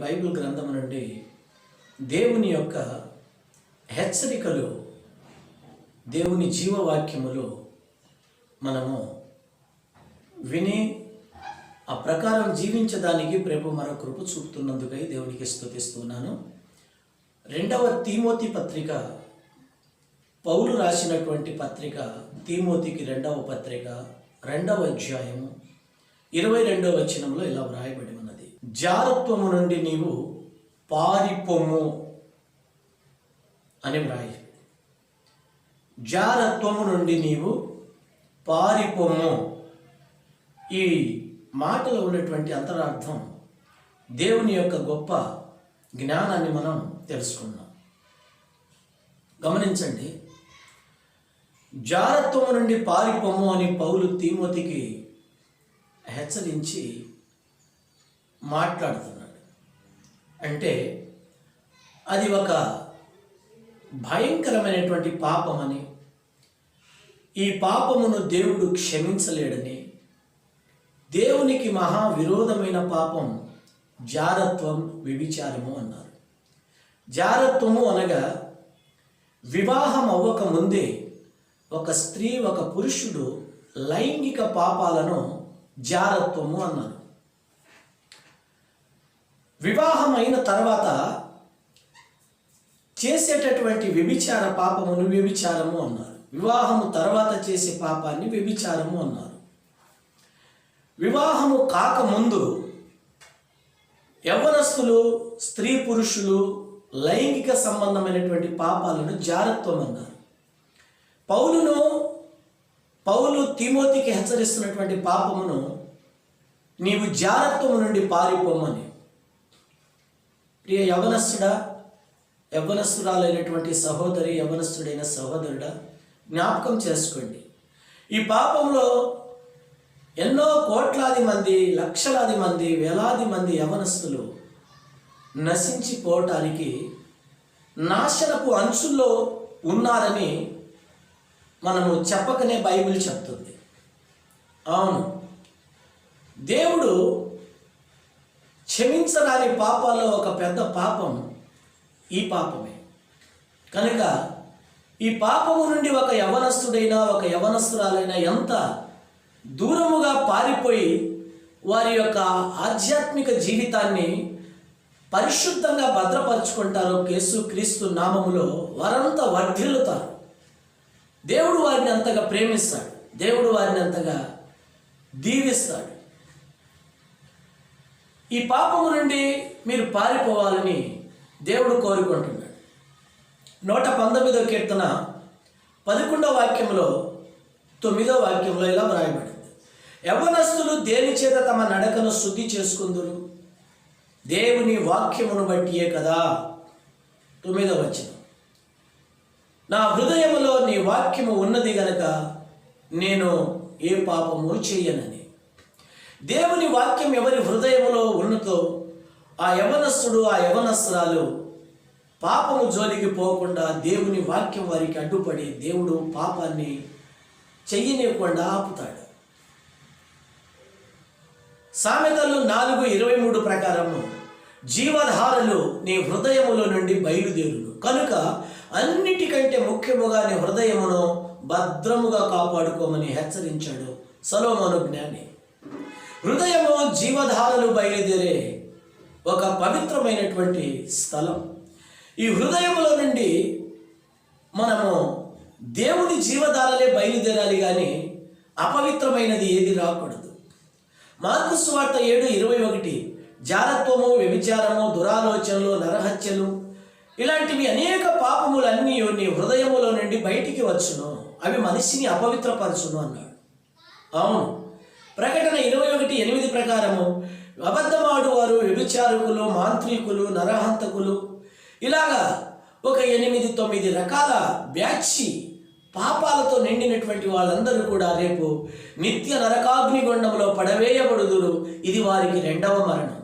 Bible గ్రంథం నుండి దేవుని యొక్క హెచ్చరికలు దేవుని జీవవాక్యములు మనము విని ఆ ప్రకారం జీవించడానికి ప్రభు మరో కృప చూపుతున్నందుకై దేవునికి స్థుతిస్తున్నాను రెండవ తీమోతి పత్రిక పౌలు రాసినటువంటి పత్రిక తీమోతికి రెండవ పత్రిక రెండవ అధ్యాయము ఇరవై రెండవ వచనంలో ఇలా వ్రాయబడి జారత్వము నుండి నీవు పారిపోము అని వ్రాయి. జారత్వము నుండి నీవు పారిపోము. ఈ మాటలో ఉన్నటువంటి అంతరార్థం దేవుని యొక్క గొప్ప జ్ఞానాన్ని మనం తెలుసుకున్నాం గమనించండి. జారత్వము నుండి పారిపోము అని పౌలు తీమోతికి హెచ్చరించి మాట్లాడుతున్నాడు అంటే అది ఒక భయంకరమైనటువంటి పాపమని ఈ పాపమును దేవుడు క్షమించలేడని దేవునికి మహా విరోధమైన పాపం జారత్వం వ్యభిచారము అన్నారు. జారత్వము అనగా వివాహం అవ్వక ముందే ఒక స్త్రీ ఒక పురుషుడు లైంగిక పాపాలను జారత్వము అన్నారు. వివాహం అయిన తర్వాత చేసేటటువంటి వ్యభిచార పాపమును వ్యభిచారము అన్నారు. వివాహము తర్వాత చేసే పాపాన్ని వ్యభిచారము అన్నారు. వివాహము కాకముందు యవ్వనస్తులు స్త్రీ పురుషులు లైంగిక సంబంధమైనటువంటి పాపాలను జారత్వం అన్నారు పౌలును పౌలు తిమోతికి హెచ్చరిస్తున్నటువంటి పాపమును నీవు జారత్వము నుండి పారిపోమని ప్రియ యవనస్తుడా యవ్వనస్తురాలైనటువంటి సహోదరి యవనస్తుడైన సహోదరుడా జ్ఞాపకం చేసుకోండి. ఈ పాపంలో ఎన్నో కోట్లాది మంది లక్షలాది మంది వేలాది మంది యవనస్తులు నశించిపోవటానికి నాశనపు అంచుల్లో ఉన్నారని మనము చెప్పకనే బైబిల్ చెప్తుంది. అవును. దేవుడు క్షమించరాని పాపాల్లో ఒక పెద్ద పాపం ఈ పాపమే. కనుక ఈ పాపము నుండి ఒక యవనస్తుడైనా ఒక యవనస్తురాలైనా ఎంత దూరముగా పారిపోయి వారి యొక్క ఆధ్యాత్మిక జీవితాన్ని పరిశుద్ధంగా భద్రపరుచుకుంటారో కేసు క్రీస్తు నామములో వారంతా వర్ధిల్లుతారు. దేవుడు వారిని అంతగా ప్రేమిస్తాడు. దేవుడు వారిని అంతగా దీవిస్తాడు. ఈ పాపము నుండి మీరు పారిపోవాలని దేవుడు కోరుకుంటున్నాడు. నూట పంతొమ్మిదో కీర్తన పదకొండో వాక్యంలో తొమ్మిదో వాక్యంలో ఇలా వ్రాయబడింది. యవనస్తులు దేని చేత తమ నడకను శుద్ధి చేసుకుందురు? దేవుని వాక్యమును బట్టియే కదా? తొమ్మిదో వచ్చిన నా హృదయములో నీ వాక్యము ఉన్నది గనక నేను ఏ పాపము చేయనని. దేవుని వాక్యం ఎవరి హృదయములో ఉన్నతో ఆ యవనస్సుడు ఆ యవనస్త్రాలు పాపము జోలికి పోకుండా దేవుని వాక్యం వారికి అడ్డుపడి దేవుడు పాపాన్ని చెయ్యనివ్వకుండా ఆపుతాడు. సామెతలు నాలుగు ఇరవై మూడు ప్రకారము జీవధారలు నీ హృదయములో నుండి బయలుదేరును. కనుక అన్నిటికంటే ముఖ్యముగా నీ హృదయమును భద్రముగా కాపాడుకోమని హెచ్చరించాడు సలోమను జ్ఞాని. హృదయము జీవధారలు బయలుదేరే ఒక పవిత్రమైనటువంటి స్థలం. ఈ హృదయములో నుండి మనము దేవుని జీవధారలే బయలుదేరాలి కానీ అపవిత్రమైనది ఏది రాకూడదు. మార్కు స్వార్త ఏడు ఇరవై ఒకటి జారత్వము వ్యభిచారము దురాలోచనలు నరహత్యలు ఇలాంటివి అనేక పాపములన్నీ నీ హృదయములో నుండి బయటికి వచ్చును. అవి మనిషిని అపవిత్రపరచును అన్నాడు. అవును. ప్రకటన ఇరవై ఒకటి ఎనిమిది ప్రకారము అబద్ధమాడు వారు వ్యభిచారకులు మాంత్రికులు నరహంతకులు. ఇలాగా ఒక ఎనిమిది తొమ్మిది రకాల వ్యాక్షి పాపాలతో నిండినటువంటి వాళ్ళందరూ కూడా రేపు నిత్య నరకాగ్నిగొండంలో పడవేయబడుదురు. ఇది వారికి రెండవ మరణం.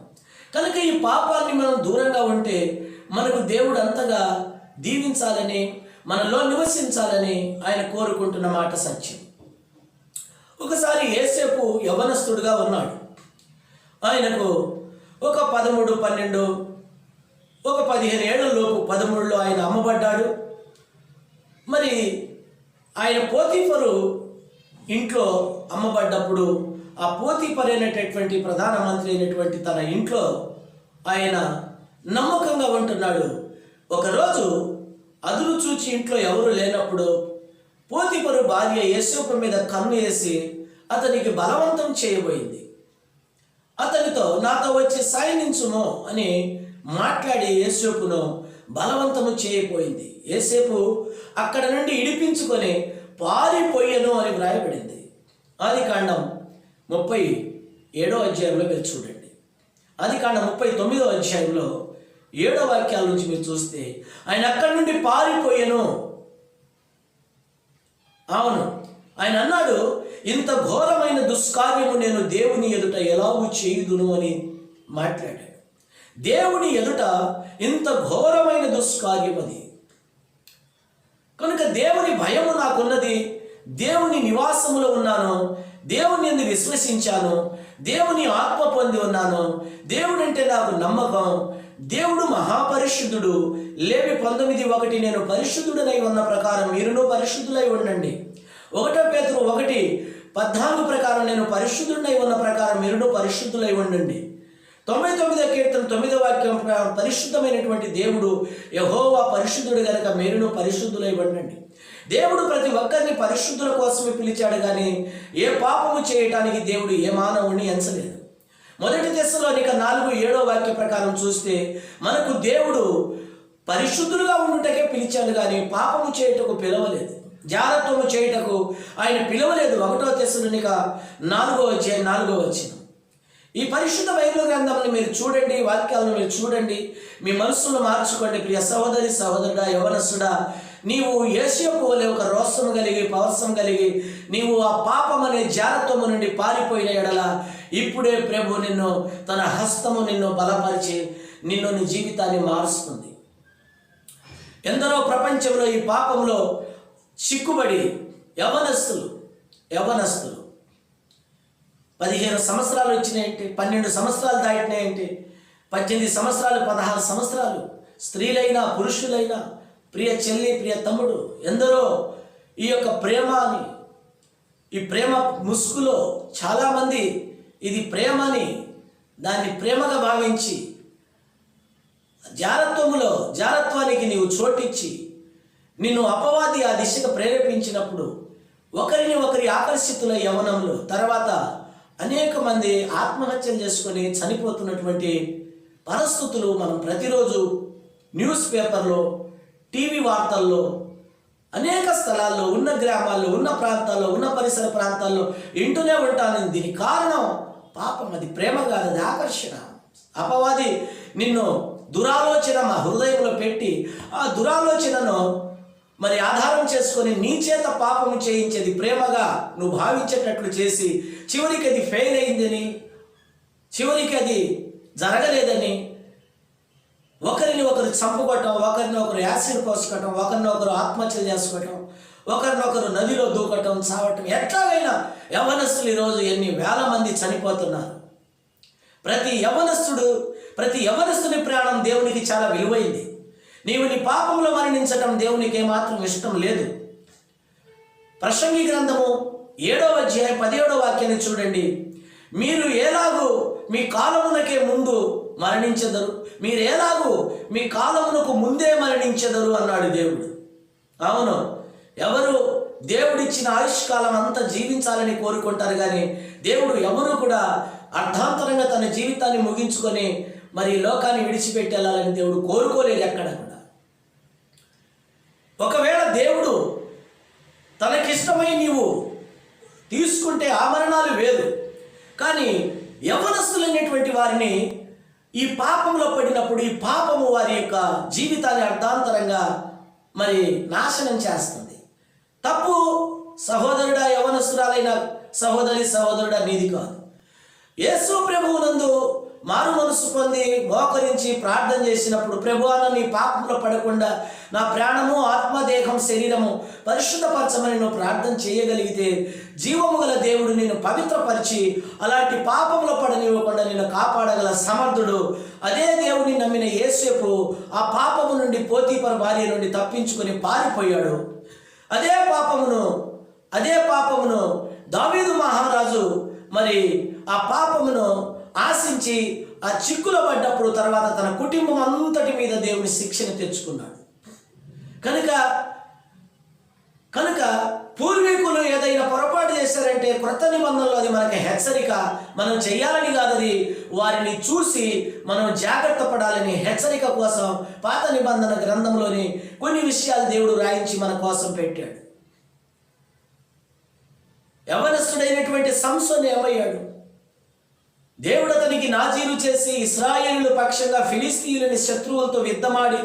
కనుక ఈ పాపాన్ని మనం దూరంగా ఉంటే మనకు దేవుడు అంతగా దీవించాలని మనలో నివసించాలని ఆయన కోరుకుంటున్న మాట సత్యం. ఒకసారి ఏసేపు యవనస్తుడుగా ఉన్నాడు. ఆయనకు ఒక పదమూడు పన్నెండు ఒక పదిహేను ఏళ్ళలోపు పదమూడులో ఆయన అమ్మబడ్డాడు. మరి ఆయన పోతీఫరు ఇంట్లో అమ్మబడ్డప్పుడు ఆ పోతీఫర్ అయినటువంటి ప్రధానమంత్రి అయినటువంటి తన ఇంట్లో ఆయన నమ్మకంగా ఉంటున్నాడు. ఒకరోజు అదురు చూచి ఇంట్లో ఎవరు లేనప్పుడు పోతిపరు భార్య యేసోపు మీద కన్ను వేసి అతనికి బలవంతం చేయబోయింది. అతనితో నాతో వచ్చి సాయనించుము అని మాట్లాడి యేసేపును బలవంతము చేయపోయింది ఏసేపు అక్కడ నుండి ఇడిపించుకొని పారిపోయెను అని వ్రాయబడింది. ఆది కాండం ముప్పై ఏడో అధ్యాయంలో మీరు చూడండి. ఆది కాండం ముప్పై తొమ్మిదో అధ్యాయంలో ఏడో వాక్యాల నుంచి మీరు చూస్తే ఆయన అక్కడి నుండి పారిపోయాను అవును. ఆయన అన్నాడు ఇంత ఘోరమైన దుష్కార్యము నేను దేవుని ఎదుట ఎలాగూ చేయుదును అని మాట్లాడాడు. దేవుని ఎదుట ఇంత ఘోరమైన దుష్కార్యం అది. కనుక దేవుని భయము నాకున్నది దేవుని నివాసములో ఉన్నాను దేవుని ఎందు విశ్వసించాను దేవుని ఆత్మ పొంది ఉన్నాను. దేవుడు అంటే నాకు నమ్మకం. దేవుడు మహాపరిశుద్ధుడు. లేవి పంతొమ్మిది ఒకటి నేను పరిశుద్ధుడనై ఉన్న ప్రకారం మీరును పరిశుద్ధులై ఉండండి. ఒకటో పేతురు ఒకటి పద్నాలుగు ప్రకారం నేను పరిశుద్ధుడై ఉన్న ప్రకారం మీరును పరిశుద్ధులై ఉండండి. తొంభై తొమ్మిదో కీర్తన తొమ్మిదో వాక్యం పరిశుద్ధమైనటువంటి దేవుడు యహోవా పరిశుద్ధుడు గనుక మీరును పరిశుద్ధులై ఉండండి. దేవుడు ప్రతి ఒక్కరిని పరిశుద్ధుల కోసమే పిలిచాడు కానీ ఏ పాపము చేయటానికి దేవుడు ఏ మానవుడిని ఎంచలేదు. మొదటి దశలోనిక నాలుగు ఏడో వాక్య ప్రకారం చూస్తే మనకు దేవుడు పరిశుద్ధులుగా ఉండుటకే పిలిచాడు కానీ పాపము చేయుటకు పిలవలేదు. జాగ్రత్తము చేయుటకు ఆయన పిలవలేదు ఒకటో దశలోనిక నాలుగో వచ్చే నాలుగో వచ్చిన ఈ పరిశుద్ధ బైబిల్ గ్రంథంని మీరు చూడండి వాక్యాలను మీరు చూడండి మీ మనస్సును మార్చుకోండి. ప్రియ సహోదరి సహోదరుడా యవనస్తుడా నీవు ఏసియపు వలె ఒక రోషము కలిగి పవర్సం కలిగి నీవు ఆ పాపం అనే జారత్వము నుండి పారిపోయిన ఎడల ఇప్పుడే ప్రభు నిన్ను తన హస్తము నిన్ను బలపరిచి నిన్ను నీ జీవితాన్ని మారుస్తుంది. ఎందరో ప్రపంచంలో ఈ పాపంలో చిక్కుబడి యవనస్తులు యవనస్తులు. పదిహేను సంవత్సరాలు వచ్చినాయంటే పన్నెండు సంవత్సరాలు దాటినాయంటే పద్దెనిమిది సంవత్సరాలు పదహారు సంవత్సరాలు స్త్రీలైనా పురుషులైనా ప్రియ చెల్లి ప్రియ తమ్ముడు ఎందరో ఈ యొక్క ప్రేమ అని ఈ ప్రేమ ముసుగులో చాలామంది ఇది ప్రేమ అని దాన్ని ప్రేమగా భావించి జారత్వములో జారత్వానికి నీవు చోటిచ్చి నిన్ను అపవాది ఆ దిశగా ప్రేరేపించినప్పుడు ఒకరిని ఒకరి ఆకర్షితుల యవనంలో తర్వాత అనేక మంది ఆత్మహత్యలు చేసుకొని చనిపోతున్నటువంటి పరిస్థితులు మనం ప్రతిరోజు న్యూస్ పేపర్లో టీవీ వార్తల్లో అనేక స్థలాల్లో ఉన్న గ్రామాల్లో ఉన్న ప్రాంతాల్లో ఉన్న పరిసర ప్రాంతాల్లో వింటూనే ఉంటాను దీనికి కారణం పాపం అది ప్రేమ కాదు అది ఆకర్షణ. అపవాది నిన్ను దురాలోచన మా హృదయంలో పెట్టి ఆ దురాలోచనను మరి ఆధారం చేసుకొని నీ చేత పాపము చేయించేది ప్రేమగా నువ్వు భావించేటట్లు చేసి చివరికి అది ఫెయిల్ అయిందని చివరికి అది జరగలేదని ఒకరిని ఒకరు చంపుకోవటం ఒకరిని ఒకరు యాసిడ్ పోసుకోవటం ఒకరిని ఒకరు ఆత్మహత్యలు చేసుకోవటం ఒకరినొకరు నదిలో దూకటం చావటం. ఎట్లాగైనా యవనస్తులు ఈరోజు ఎన్ని వేల మంది చనిపోతున్నారు. ప్రతి యవనస్తుడు ప్రతి యవనస్తుని ప్రాణం దేవునికి చాలా విలువైంది. నీవు నీ పాపంలో మరణించటం దేవునికి ఏమాత్రం ఇష్టం లేదు. ప్రసంగి గ్రంథము ఏడవ అధ్యాయం పదిహేడవ వాక్యాన్ని చూడండి. మీరు ఎలాగూ మీ కాలమునకే ముందు మరణించెదరు. మీరు ఎలాగూ మీ కాలమునకు ముందే మరణించెదరు అన్నాడు దేవుడు. అవును. ఎవరు దేవుడిచ్చిన ఆయుష్కాలం అంతా జీవించాలని కోరుకుంటారు కానీ దేవుడు ఎవరు కూడా అర్థాంతరంగా తన జీవితాన్ని ముగించుకొని మరి ఈ లోకాన్ని విడిచిపెట్టేలాలని దేవుడు కోరుకోలేదు ఎక్కడ కూడా. ఒకవేళ దేవుడు తనకిష్టమై నీవు తీసుకుంటే ఆభరణాలు వేరు. కానీ యవనస్తులైనటువంటి వారిని ఈ పాపంలో పడినప్పుడు ఈ పాపము వారి యొక్క జీవితాన్ని అర్థాంతరంగా మరి నాశనం చేస్తుంది. తప్పు సహోదరుడా యవనస్తురాలైన సహోదరి సహోదరుడా నీది కాదు. యేసు ప్రభువునందు మారు మనసు పొంది మోకరించి ప్రార్థన చేసినప్పుడు ప్రభువాన నీ పాపంలో పడకుండా నా ప్రాణము ఆత్మదేహం శరీరము పరిశుద్ధపరచమని నువ్వు ప్రార్థన చేయగలిగితే జీవము గల దేవుడు నేను పవిత్రపరిచి అలాంటి పాపంలో పడనివ్వకుండా నేను కాపాడగల సమర్థుడు. అదే దేవుని నమ్మిన ఏసేపు ఆ పాపము నుండి పోతీపర భార్య నుండి తప్పించుకొని పారిపోయాడు. అదే పాపమును అదే పాపమును దావీదు మహారాజు మరి ఆ పాపమును ఆశించి ఆ చిక్కులో పడ్డప్పుడు తర్వాత తన కుటుంబం అంతటి మీద దేవుని శిక్షణ తెచ్చుకున్నాడు. కనుక కనుక పూర్వీకులు ఏదైనా పొరపాటు చేశారంటే క్రొత్త నిబంధనలో అది మనకి హెచ్చరిక మనం చేయాలని కాదు అది. వారిని చూసి మనం జాగ్రత్త పడాలని హెచ్చరిక కోసం పాత నిబంధన గ్రంథంలోని కొన్ని విషయాలు దేవుడు రాయించి మన కోసం పెట్టాడు. యవనస్తుడైనటువంటి సంసోన్ ఏమయ్యాడు? దేవుడు అతనికి నాజీలు చేసి ఇస్రాయేలుల పక్షంగా ఫిలిస్తీయులని శత్రువులతో యుద్ధమాడి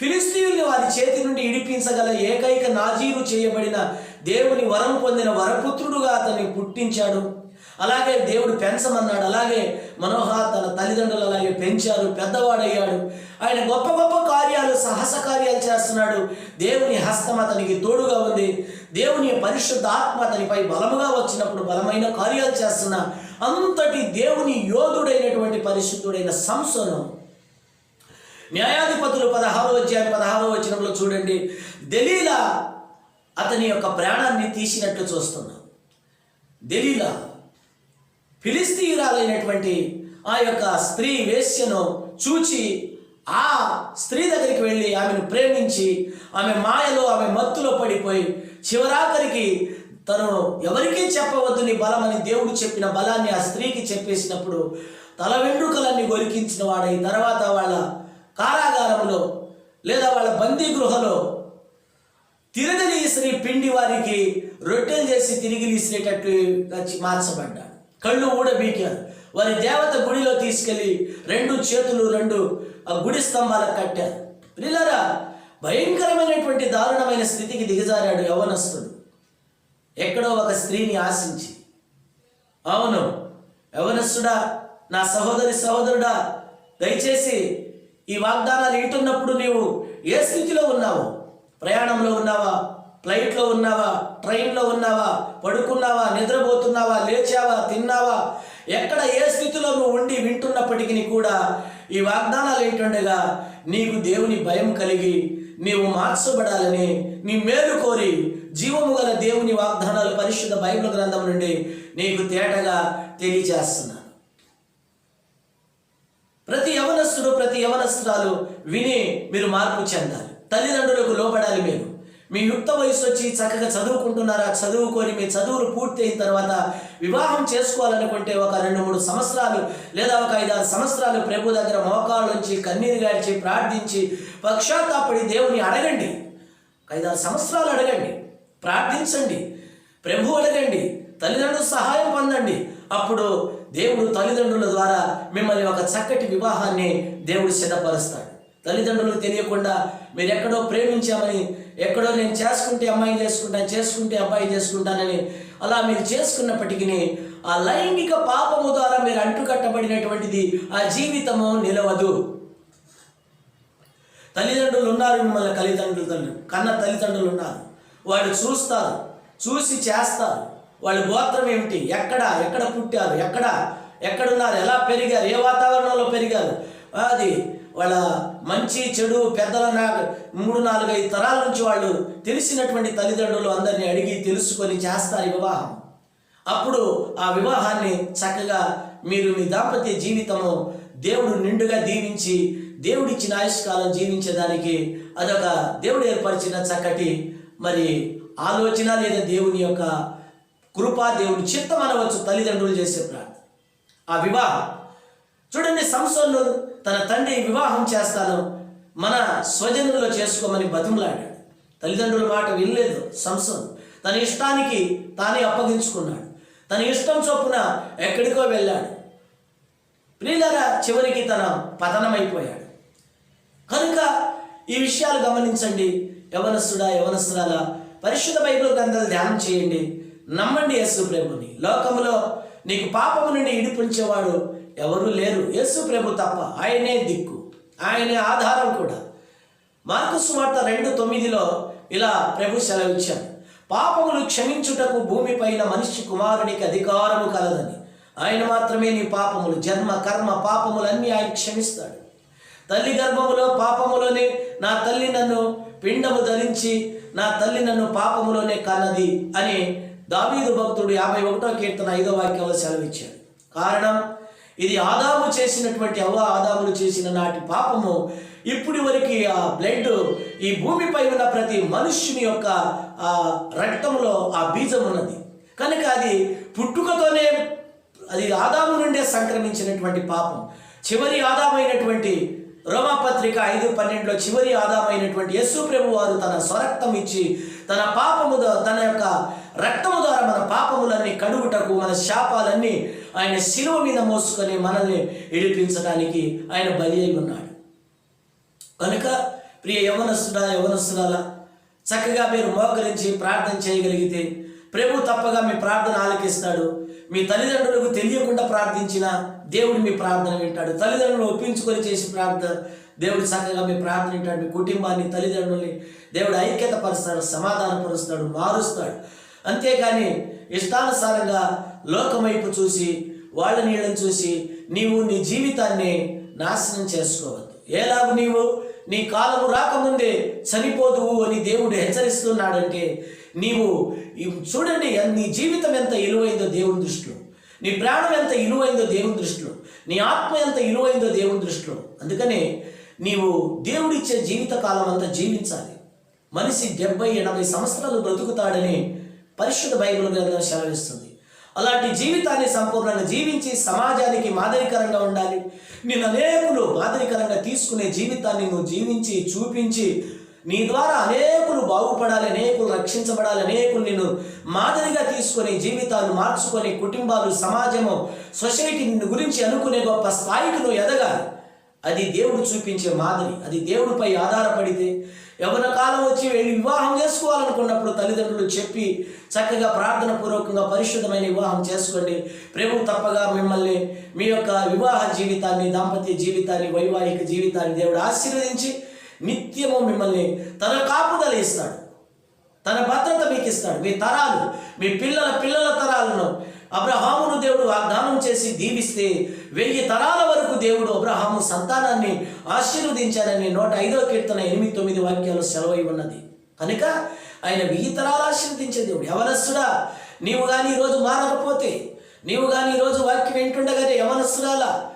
ఫిలిస్తీయుల్ని వారి చేతి నుండి ఇడిపించగల ఏకైక నాజీలు చేయబడిన దేవుని వరం పొందిన వరపుత్రుడుగా అతన్ని పుట్టించాడు. అలాగే దేవుడు పెంచమన్నాడు. అలాగే మనోహ తన తల్లిదండ్రులు అలాగే పెంచారు పెద్దవాడయ్యాడు. ఆయన గొప్ప గొప్ప కార్యాలు సాహస కార్యాలు చేస్తున్నాడు. దేవుని హస్తం అతనికి తోడుగా ఉంది. దేవుని పరిశుద్ధ ఆత్మ అతనిపై బలముగా వచ్చినప్పుడు బలమైన కార్యాలు చేస్తున్నా అంతటి దేవుని యోధుడైనటువంటి పరిశుద్ధుడైన సంసను. న్యాయాధిపతులు పదహారో అధ్యాయం పదహారో వచనంలో చూడండి దలీలా అతని యొక్క ప్రాణాన్ని తీసినట్లు చూస్తున్నాం దలీలా ఫిలిస్తీయురాలైనటువంటి ఆ యొక్క స్త్రీ వేశ్యను చూచి ఆ స్త్రీ దగ్గరికి వెళ్ళి ఆమెను ప్రేమించి ఆమె మాయలో ఆమె మత్తులో పడిపోయి చివరాఖరికి తను ఎవరికీ చెప్పవద్దు నీ బలమని దేవుడు చెప్పిన బలాన్ని ఆ స్త్రీకి చెప్పేసినప్పుడు తల వెంట్రుకలన్నీ గొరికించిన వాడై తర్వాత వాళ్ళ కారాగారంలో లేదా వాళ్ళ బందీ గృహలో తిరగలి ఇసిరి పిండి వారికి రొట్టెలు చేసి తిరిగి ఇసిరేటట్టు మార్చబడ్డాడు. కళ్ళు ఊడబీకారు వారి దేవత గుడిలో తీసుకెళ్ళి రెండు చేతులు రెండు ఆ గుడి స్తంభాలకు కట్టారు. పిల్లరా భయంకరమైనటువంటి దారుణమైన స్థితికి దిగజారాడు యవనస్తుడు. ఎక్కడో ఒక స్త్రీని ఆశించి అవును యవనస్సుడా నా సహోదరి సహోదరుడా దయచేసి ఈ వాగ్దానాలు వింటున్నప్పుడు నీవు ఏ స్థితిలో ఉన్నావు? ప్రయాణంలో ఉన్నావా? ఫ్లైట్లో ఉన్నావా? ట్రైన్లో ఉన్నావా? పడుకున్నావా? నిద్రపోతున్నావా? లేచావా? తిన్నావా? ఎక్కడ ఏ స్థితిలో నువ్వు ఉండి వింటున్నప్పటికీ కూడా ఈ వాగ్దానాలు ఏంటుండగా నీకు దేవుని భయం కలిగి నీవు మార్చబడాలని నీ మేలు కోరి జీవము గల దేవుని వాగ్దానాలు పరిశుద్ధ బైబిల్ గ్రంథం నుండి నీకు తేటగా తెలియజేస్తున్నాను. ప్రతి యవనస్తుడు ప్రతి యవనస్తురాలు విని మీరు మార్పు చెందాలి. తల్లిదండ్రులకు లోబడాలి మీరు. మీ యుక్త వయసు వచ్చి చక్కగా చదువుకుంటున్నారా? చదువుకొని మీ చదువులు పూర్తి అయిన తర్వాత వివాహం చేసుకోవాలనుకుంటే ఒక రెండు మూడు సంవత్సరాలు లేదా ఒక ఐదారు సంవత్సరాలు ప్రభు దగ్గర మోకాళ్ళ నుంచి కన్నీరు గార్చి ప్రార్థించి పక్షాత్తాపడి దేవుని అడగండి. ఐదారు సంవత్సరాలు అడగండి. ప్రార్థించండి. ప్రభు అడగండి. తల్లిదండ్రుల సహాయం పొందండి. అప్పుడు దేవుడు తల్లిదండ్రుల ద్వారా మిమ్మల్ని ఒక చక్కటి వివాహాన్ని దేవుడు సిద్ధపరుస్తాడు. తల్లిదండ్రులకు తెలియకుండా మీరు ఎక్కడో ప్రేమించామని ఎక్కడో నేను చేసుకుంటే అమ్మాయి చేసుకుంటాను చేసుకుంటే అబ్బాయి చేసుకుంటానని అలా మీరు చేసుకున్నప్పటికీ ఆ లైంగిక పాపము ద్వారా మీరు అంటుకట్టబడినటువంటిది ఆ జీవితము నిలవదు. తల్లిదండ్రులు ఉన్నారు మిమ్మల్ని తల్లిదండ్రులు తల్లి కన్న తల్లిదండ్రులు ఉన్నారు. వాళ్ళు చూస్తారు చూసి చేస్తారు. వాళ్ళ గోత్రం ఏమిటి? ఎక్కడ? ఎక్కడ పుట్టారు? ఎక్కడ? ఎక్కడున్నారు? ఎలా పెరిగారు? ఏ వాతావరణంలో పెరిగారు? అది వాళ్ళ మంచి చెడు పెద్దల నా మూడు నాలుగు ఐదు తరాల నుంచి వాళ్ళు తెలిసినటువంటి తల్లిదండ్రులు అందరినీ అడిగి తెలుసుకొని చేస్తారు వివాహం. అప్పుడు ఆ వివాహాన్ని చక్కగా మీరు మీ దాంపత్య జీవితము దేవుడు నిండుగా దీవించి దేవుడిచ్చిన ఆయుష్కాలం జీవించేదానికి అదొక దేవుడు ఏర్పరిచిన చక్కటి మరి ఆలోచన లేదా దేవుని యొక్క కృపా దేవుని చిత్తం అనవచ్చు తల్లిదండ్రులు చేసే ప్రార్థన. ఆ వివాహం. చూడండి సంసోను తన తండ్రి వివాహం చేస్తాను మన స్వజనుల్లో చేసుకోమని బతిమలాడాడు. తల్లిదండ్రుల మాట వినలేదు సంసం తన ఇష్టానికి తానే అప్పగించుకున్నాడు. తన ఇష్టం చొప్పున ఎక్కడికో వెళ్ళాడు. ప్రియులరా చివరికి తన పతనమైపోయాడు. కనుక ఈ విషయాలు గమనించండి. యవనస్తుడా యవనస్తురాల పరిశుద్ధ బైబిల్ గ్రంథాలు ధ్యానం చేయండి. నమ్మండి యేసు ప్రభుని లోకములో నీకు పాపము నుండి ఇడిపించేవాడు ఎవరూ లేరు. యేసు ప్రభు తప్ప ఆయనే దిక్కు ఆయనే ఆధారం కూడా. మార్కు సువార్త రెండు తొమ్మిదిలో ఇలా ప్రభు సెలవిచ్చాడు. పాపములు క్షమించుటకు భూమిపైన మనిషి కుమారునికి అధికారము కలదని. ఆయన మాత్రమే నీ పాపములు జన్మ కర్మ పాపములన్నీ ఆయన క్షమిస్తాడు. తల్లి గర్భములో పాపములోనే నా తల్లి నన్ను పిండము ధరించి నా తల్లి నన్ను పాపములోనే కన్నది అని దావీదు భక్తుడు యాభై ఒకటో కీర్తన ఐదో వాక్యంలో సెలవిచ్చాడు. కారణం ఇది ఆదాము చేసినటువంటి అవ్వ ఆదాములు చేసిన నాటి పాపము. ఇప్పటి వరకు ఆ బ్లడ్ ఈ భూమిపై ఉన్న ప్రతి మనుష్యుని యొక్క ఆ రక్తంలో ఆ బీజం ఉన్నది. కనుక అది పుట్టుకతోనే అది ఆదాము నుండే సంక్రమించినటువంటి పాపం. చివరి ఆదామైనటువంటి రోమాపత్రిక ఐదు పన్నెండులో చివరి ఆదామైనటువంటి యేసు ప్రభు వారు తన స్వరక్తం ఇచ్చి తన పాపము తన యొక్క రక్తము ద్వారా మన పాపములన్నీ కడుగుటకు మన శాపాలన్నీ ఆయన శిలువ మీద మోసుకొని మనల్ని ఇడిపించడానికి ఆయన బలి అయి ఉన్నాడు. కనుక ప్రియ యవనస్తుడా యవనస్తురాల చక్కగా మీరు మోకరించి ప్రార్థన చేయగలిగితే ప్రభు తప్పగా మీ ప్రార్థన ఆలకిస్తాడు. మీ తల్లిదండ్రులకు తెలియకుండా ప్రార్థించిన దేవుడు మీ ప్రార్థన వింటాడు. తల్లిదండ్రులు ఒప్పించుకొని చేసి ప్రార్థన దేవుడు చక్కగా మీ ప్రార్థన వింటాడు. మీ కుటుంబాన్ని తల్లిదండ్రుల్ని దేవుడు ఐక్యత పరుస్తాడు సమాధానపరుస్తాడు మారుస్తాడు. అంతేకాని ఇష్టానుసారంగా లోకమైపు చూసి వాళ్ళ నీళ్ళని చూసి నీవు నీ జీవితాన్ని నాశనం చేసుకోవద్దు. ఎలాగూ నీవు? నీ కాలము రాకముందే చనిపోదువు అని దేవుడు హెచ్చరిస్తున్నాడంటే నీవు చూడండి నీ జీవితం ఎంత ఇలువైందో దేవుని దృష్టిలో. నీ ప్రాణం ఎంత ఇలువైందో దేవుని దృష్టిలో. నీ ఆత్మ ఎంత ఇలువైందో దేవుని దృష్టిలో. అందుకనే నీవు దేవుడిచ్చే జీవిత కాలం అంతా జీవించాలి. మనిషి డెబ్బై ఎనభై సంవత్సరాలు బ్రతుకుతాడని పరిశుద్ధ బైబిల్ గ్రంథం సెలవిస్తుంది. అలాంటి జీవితాన్ని సంపూర్ణంగా జీవించి సమాజానికి మాదిరికరంగా ఉండాలి. నేను అనేకులు మాదిరికరంగా తీసుకునే జీవితాన్ని నువ్వు జీవించి చూపించి నీ ద్వారా అనేకులు బాగుపడాలి అనేకులు రక్షించబడాలి అనేకులు నిన్ను మాదిరిగా తీసుకొని జీవితాలు మార్చుకొని కుటుంబాలు సమాజము సొసైటీ నిన్ను గురించి అనుకునే గొప్ప స్థాయికి నువ్వు ఎదగాలి. అది దేవుడు చూపించే మాదిరి అది దేవుడిపై ఆధారపడితే యవన కాలం వచ్చి వెళ్ళి వివాహం చేసుకోవాలనుకున్నప్పుడు తల్లిదండ్రులు చెప్పి చక్కగా ప్రార్థన పూర్వకంగా పరిశుద్ధమైన వివాహం చేసుకోండి. ప్రేమ తప్పగా మిమ్మల్ని మీ యొక్క వివాహ జీవితాన్ని దాంపత్య జీవితాన్ని వైవాహిక జీవితాన్ని దేవుడు ఆశీర్వదించి నిత్యము మిమ్మల్ని తన కాపుదల ఇస్తాడు. తన భద్రత మీకు ఇస్తాడు మీ తరాలు మీ పిల్లల పిల్లల తరాలను అబ్రహామును దేవుడు వాగ్దానం చేసి దీవిస్తే వెయ్యి తరాల వరకు దేవుడు అబ్రహాము సంతానాన్ని ఆశీర్వదించారని నూట ఐదో కీర్తన ఎనిమిది తొమ్మిది వాక్యాలు సెలవై ఉన్నది. కనుక ఆయన వెయ్యి తరాలు ఆశీర్వదించే దేవుడు. యవనస్సుడా నీవు కానీ ఈరోజు మారకపోతే నీవు కానీ ఈరోజు వాక్యం వింటుండగానే యవనస్సురాలా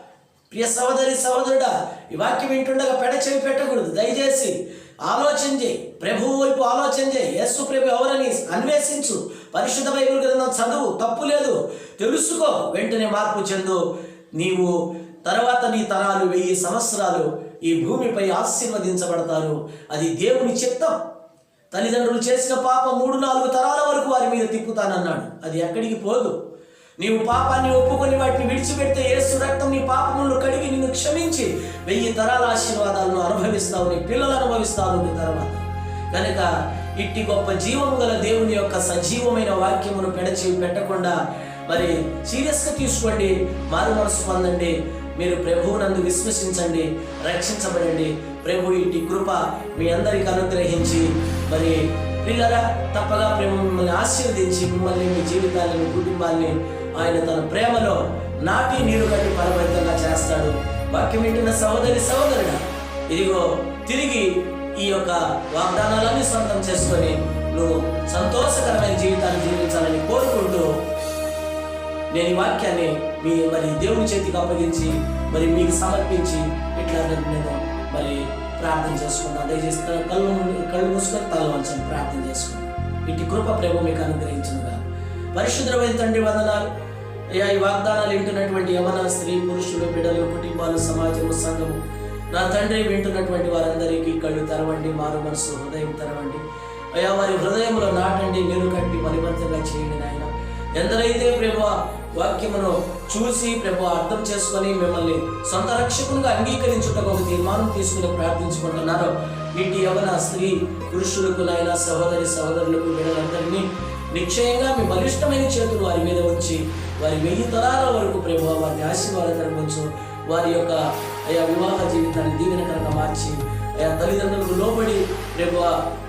ప్రియ సహోదరి సహోదరుడా ఈ వాక్యం వింటుండగా పెడచెవి పెట్టకూడదు. దయచేసి ఆలోచన చేయి ప్రభు వైపు ఆలోచన చేయి యస్సు ప్రభు ఎవరని అన్వేషించు. పరిశుద్ధ బైబిల్ గ్రంథం చదువు తప్పు లేదు. తెలుసుకో వెంటనే మార్పు చెందు. నీవు తర్వాత నీ తరాలు వెయ్యి సంవత్సరాలు ఈ భూమిపై ఆశీర్వదించబడతారు. అది దేవుని చిత్తం. తల్లిదండ్రులు చేసిన పాపం మూడు నాలుగు తరాల వరకు వారి మీద తిప్పుతానన్నాడు. అది ఎక్కడికి పోదు. నీవు పాపాన్ని ఒప్పుకొని వాటిని విడిచిపెడితే ఏసు రక్తం నీ పాపములను కడిగి నిన్ను క్షమించి వెయ్యి తరాల ఆశీర్వాదాలను అనుభవిస్తావు నీ పిల్లలు అనుభవిస్తావు నీ తర్వాత. కనుక ఇట్టి గొప్ప జీవము గల దేవుని యొక్క సజీవమైన వాక్యమును పెడచి పెట్టకుండా మరి సీరియస్గా తీసుకోండి మారు మనసు పొందండి మీరు ప్రభువునందు విశ్వసించండి రక్షించబడండి. ప్రభు ఇటు కృప మీ అందరికి అనుగ్రహించి మరి పిల్లరా తప్పగా ప్రేమ మిమ్మల్ని ఆశీర్వదించి మిమ్మల్ని మీ జీవితాన్ని మీ కుటుంబాన్ని ఆయన తన ప్రేమలో నాటి నీరు కట్టి పరమరితంగా చేస్తాడు. వాక్యం వింటున్న సహోదరి సహోదరుడు ఇదిగో తిరిగి ఈ యొక్క వాగ్దానాలన్నీ సొంతం చేసుకొని నువ్వు సంతోషకరమైన జీవితాన్ని జీవించాలని కోరుకుంటూ నేను ఈ వాక్యాన్ని మీ మరి దేవుని చేతికి అప్పగించి మరి మీకు సమర్పించి ఇట్లా నేను మరి ప్రార్థన చేసుకున్నాను దయచేసి కళ్ళు కళ్ళు మూసుకొని తల ప్రార్థన చేసుకున్నాను ఇటు కృప ప్రేమ మీకు అనుగ్రహించునుగా పరిశుద్ధమైన తండ్రి వందనాలు. అయ్యా ఈ వాగ్దానాలు వింటున్నటువంటి యవన స్త్రీ పురుషులు బిడ్డలు కుటుంబాలు సమాజము సంఘము నా తండ్రి వింటున్నటువంటి వారందరికీ కళ్ళు తెరవండి మారు మనసు హృదయం తెరవండి. అయ్యా వారి హృదయంలో నాటండి నీరు కట్టి బలివంతంగా చేయండి నాయన. ఎందరైతే ప్రభు వాక్యమును చూసి ప్రభు అర్థం చేసుకొని మిమ్మల్ని సొంత రక్షకునిగా అంగీకరించుటకు ఒక తీర్మానం తీసుకుని ప్రార్థించుకుంటున్నారో ఇటు యవన స్త్రీ పురుషులకు నాయన సహోదరి సహోదరులకు వీళ్ళందరినీ నిశ్చయంగా మీ బలిష్టమైన చేతులు వారి మీద ఉంచి వారి వెయ్యి తరాల వరకు ప్రభు వారిని ఆశీర్వాదకరవచ్చు వారి యొక్క అయా వివాహ జీవితాన్ని దీవెనకరంగా మార్చి అయా తల్లిదండ్రులకు లోబడి రేపు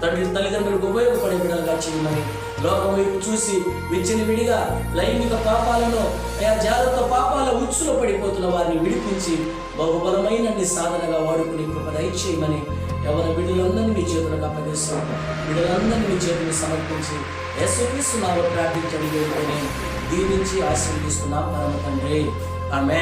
తండ్రి తల్లిదండ్రులకు ఉపయోగపడే విధంగా చేయమని లోకం వైపు చూసి విచ్చని విడిగా లైంగిక పాపాలను అయా జాగ్రత్త పాపాల ఉచ్చులో పడిపోతున్న వారిని విడిపించి బహుబలమైన సాధనగా వాడుకుని కృప దయచేయమని ఎవరి బిడ్డలందరినీ మీ చేతులకు అప్పగిస్తాం బిడ్డలందరినీ మీ చేతులు సమర్పించి యేసుక్రీస్తున్నావు ప్రార్థించడం. దీనించి దీవించి ఆశీర్వదిస్తున్నాం పరమ తండ్రి. ఆమె